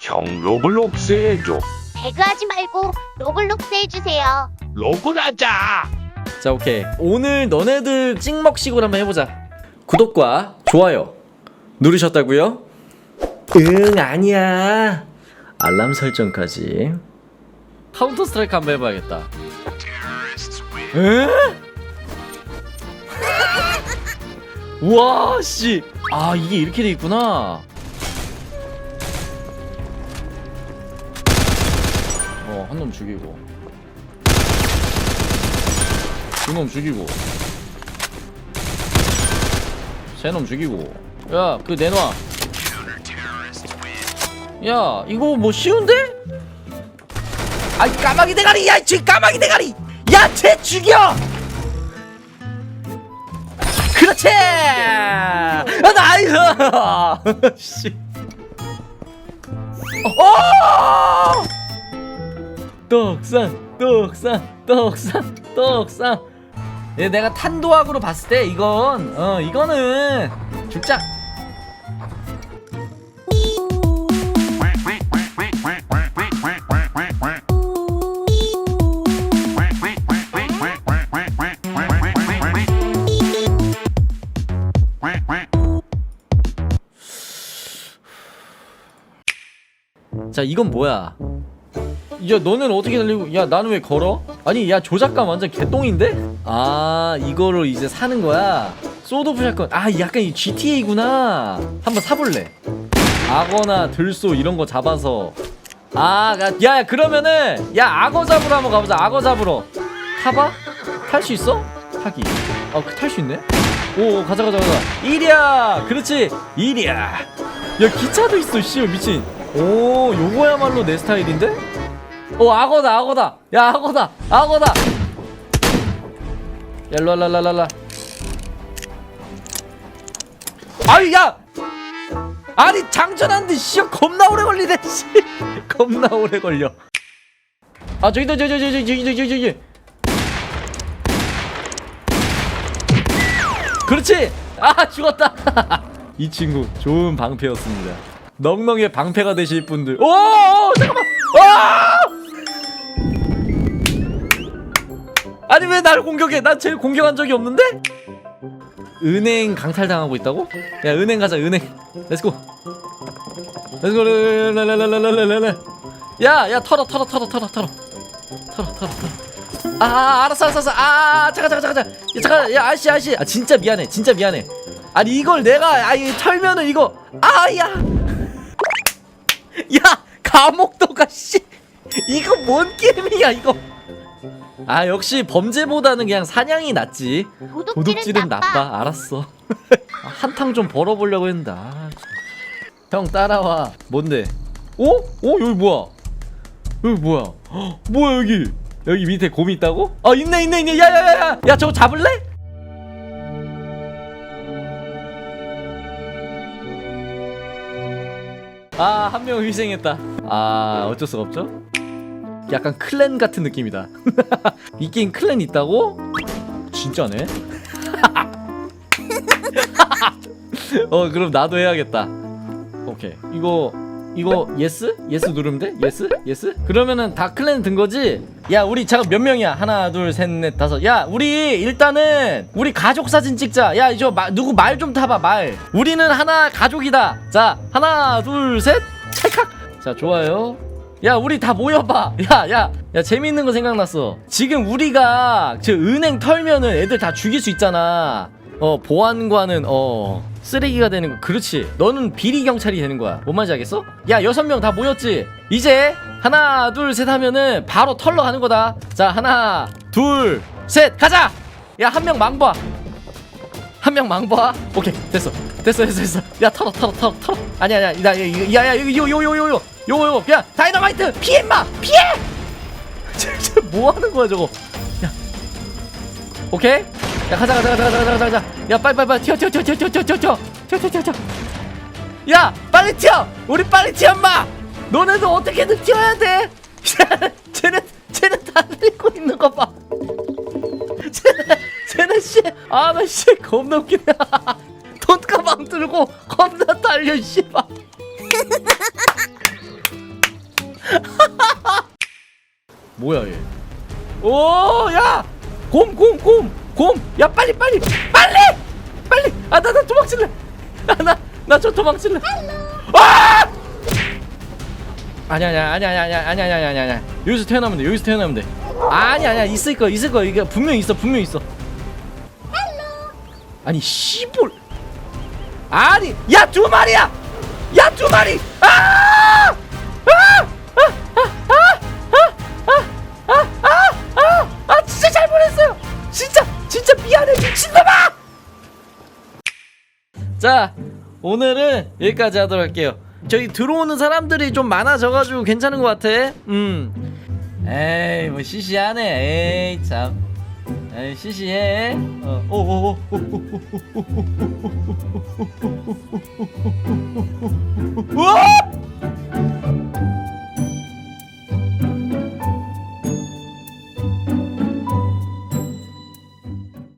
형 로블록스 해줘. 배그하지 말고 로블록스 해주세요. 로블하자. 자 오케이 오늘 너네들 찍먹식으로 한번 해보자 구독과 좋아요 누르셨다고요? 응 아니야 알람 설정까지 카운터 스트라이크 한번 해봐야겠다 에? 우와 씨아 이게 이렇게 돼 있구나 어한놈 죽이고. 두놈 죽이고. 세놈 죽이고. 야 그 내놔. 야 이거 뭐 쉬운데? 아이 까마귀 대가리! 야쟤 까마귀 대가리! 야쟤 죽여! 그렇지! 아, 나이스! 씨. 어! 떡상 떡상 떡상 떡상. 예, 내가 탄도학으로 봤을 때 이건 어 이거는 죽자. 자 이건 뭐야 야 너는 어떻게 달리고 야 나는 왜 걸어? 아니 야 조작감 완전 개똥인데? 아 이거를 이제 사는 거야 소드 오브 샷건 아 약간 이 GTA구나 한번 사볼래 악어나 들소 이런 거 잡아서 아, 야, 야, 그러면은, 야, 악어 잡으러 한번 가보자. 악어 잡으러. 타봐? 탈 수 있어? 타기. 어, 탈수 있네? 오, 가자, 가자, 가자. 이리야! 그렇지! 이리야! 야, 기차도 있어, 씨, 미친. 오, 요거야말로 내 스타일인데? 오, 악어다, 악어다! 야, 악어다! 악어다! 와, 라. 아유, 야! 아니 장전하는데 씨 겁나 오래 걸리네 씨 겁나 오래 걸려 아 저기다 저기 저기 저기 저기 저기 저기 그렇지 아 죽었다 이 친구 좋은 방패였습니다 넉넉의 방패가 되실 분들 오, 오 잠깐만 아! 아니 왜 날 공격해? 난 제일 공격한 적이 없는데? 은행 강탈당하고 있다고? 야 은행 가자 은행. 렛츠고 렛츠고 야야 털어 털어 털어 털어 털어 털어 털어 털어 아, 아 알았어 알았어 알았어. 아 잠깐 잠깐 잠깐 야, 잠깐 야 아저씨 아저씨. 아 진짜 미안해 진짜 미안해. 아니 이걸 내가 아이 털면은 이거 아야. 야 감옥도가 씨. 이거 뭔 게임이야 이거 아 역시 범죄보다는 그냥 사냥이 낫지 도둑질은, 나빠. 알았어. 한탕 좀 벌어보려고 했는데. 아. 형 따라와. 뭔데? 오? 오 여기 뭐야? 여기 뭐야? 헉, 뭐야 여기? 여기 밑에 곰이 있다고? 아 있네 있네 있네. 야야야야. 야 저거 잡을래? 아 한 명 희생했다. 아 어쩔 수가 없죠. 약간 클랜 같은 느낌이다. 이 게임 클랜 있다고? 진짜네. 어 그럼 나도 해야겠다. 오케이 이거 이거 예스 예스 누르면 돼? 예스 예스? 그러면은 다 클랜 든 거지? 야 우리 잠깐 몇 명이야? 하나 둘 셋 넷 다섯. 야 우리 일단은 우리 가족 사진 찍자. 야 마, 누구 말 좀 타봐 말. 우리는 하나 가족이다. 자 하나 둘 셋 찰칵. 자 좋아요. 야 우리 다 모여봐 야야 야 재밌는 거 생각났어 지금 우리가 저 은행 털면은 애들 다 죽일 수 있잖아 어 보안관은 어 쓰레기가 되는 거 그렇지 너는 비리 경찰이 되는 거야 뭔 말인지 알겠어? 야 여섯 명 다 모였지 이제 하나 둘 셋 하면은 바로 털러 가는 거다 자 하나 둘 셋 가자 야 한 명 망봐 한 명 망봐 오케이 됐어 됐어 됐어 됐어 야 털어 털어 털어 털어 아니야 아니야 나야야 이거 요요 요 요 요 요거 요거. 그냥 다이너마이트! 피해 임마! 피해! 진짜 뭐 하는 거야 저거? 야. 오케이? 야 가자 가자 가자 가자 가자 가자. 야 빨리 빨리 빨리. 튀어 튀어 튀어 튀어 튀어 튀어 튀어. 튀어 튀어 튀어 튀어. 야 빨리 튀어! 우리 빨리 튀어 임마! 너네도 어떻게든 튀어야 돼. 쟤는 쟤는 달리고 있는 거봐. 쟤는 쟤는 씨아나씨 겁나 웃기네 뭐야 얘? 오, 야! 곰, 곰, 곰, 곰! 야, 빨리, 빨리, 빨리, 빨리! 아, 나, 나 도망칠래. 아, 나, 나 저 도망칠래. 아! 아니야, 아니야, 아니 아니 아니 아니 아니 아니 여기서 태어나면 돼. 여기서 태어나면 돼. 아니, 아니야, 있을 거 있을 거 이게 분명 있어, 분명 있어. 아니, 씨볼. 아니, 야, 두 마리야. 야, 두 마리. 아! 자, 오늘은 여기까지 하도록 할게요. 저기 들어오는 사람들이 좀 많아져가지고 괜찮은 것 같아. 음. 에이, 뭐 시시하네. 에이, 참. 에이, 시시해. 어, 오, 오, 오, 오, 오, 오, 오,